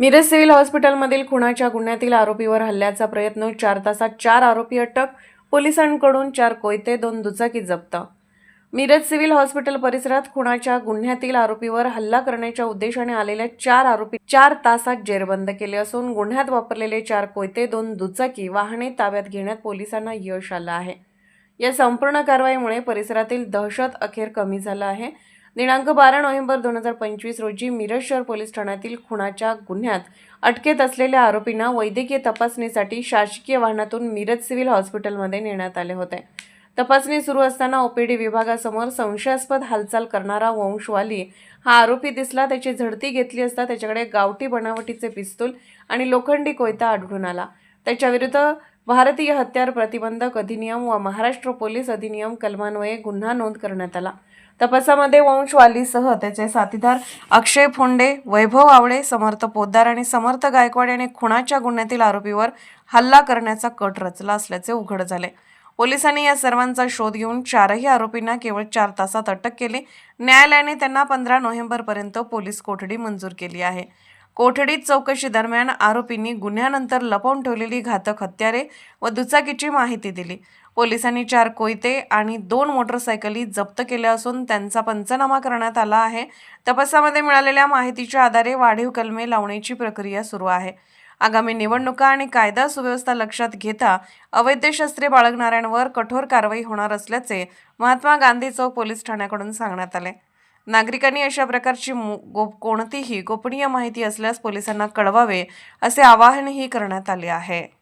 Miraj civil हॉस्पिटलमधील खुनाच्या गुन्ह्यातील आरोपीवर हल्ल्याचा प्रयत्न चार तासात चार आरोपी अटक पोलिसांकडून चार कोयते दोन दुचाकी जप्त. मिरज सिव्हिल हॉस्पिटल परिसरात खुनाच्या गुन्ह्यातील आरोपीवर हल्ला करण्याच्या उद्देशाने आलेल्या चार आरोपी चार तासात जेरबंद केले असून गुन्ह्यात वापरलेले चार कोयते दोन दुचाकी वाहने ताब्यात घेण्यात पोलिसांना यश आलं आहे. या संपूर्ण कारवाईमुळे परिसरातील दहशत अखेर कमी झालं आहे. दिनांक बारा नोव्हेंबर दोन हजार पंचवीस रोजी मिरज शहर पोलीस ठाण्यातील खुनाच्या गुन्ह्यात अटकेत असलेल्या आरोपींना वैद्यकीय तपासणीसाठी शासकीय वाहनातून मिरज सिव्हिल हॉस्पिटलमध्ये नेण्यात आले होते. तपासणी सुरू असताना ओपीडी विभागासमोर संशयास्पद हालचाल करणारा वंशवाली हा आरोपी दिसला. त्याची झडती घेतली असता त्याच्याकडे गावठी बनावटीचे पिस्तूल आणि लोखंडी कोयता आढळून आला. त्याच्याविरुद्ध भारतीय हत्यार प्रतिबंधक अधिनियम व महाराष्ट्र पोलीस अधिनियम कलमान्वये गुन्हा नोंद करण्यात आला. तपासामध्ये वंशवालीसह त्याचे साथीदार अक्षय फोंडे वैभव आवळे समर्थ पोद्दार आणि समर्थ गायकवाड यांनी खुणाच्या गुन्ह्यातील आरोपीवर हल्ला करण्याचा कट रचला असल्याचे उघड झाले. पोलिसांनी या सर्वांचा शोध घेऊन चारही आरोपींना केवळ चार तासात अटक केली. न्यायालयाने त्यांना पंधरा नोव्हेंबरपर्यंत पोलीस कोठडी मंजूर केली आहे. कोठडीत चौकशी दरम्यान आरोपींनी गुन्ह्यानंतर लपवून ठेवलेली घातक हत्यारे व दुचाकीची माहिती दिली. पोलिसांनी चार कोयते आणि दोन मोटरसायकली जप्त केल्या असून त्यांचा पंचनामा करण्यात आला आहे. तपासामध्ये मिळालेल्या माहितीच्या आधारे वाढीव कलमे लावण्याची प्रक्रिया सुरू आहे. आगामी निवडणुका आणि कायदा सुव्यवस्था लक्षात घेता अवैध शस्त्रे बाळगणाऱ्यांवर कठोर कारवाई होणार असल्याचे महात्मा गांधी चौक पोलीस ठाण्याकडून सांगण्यात आले. नागरिकांनी अशा प्रकारची गोप गो कोणतीही गोपनीय माहिती असल्यास पोलिसांना कळवावे असे आवाहनही करण्यात आले आहे.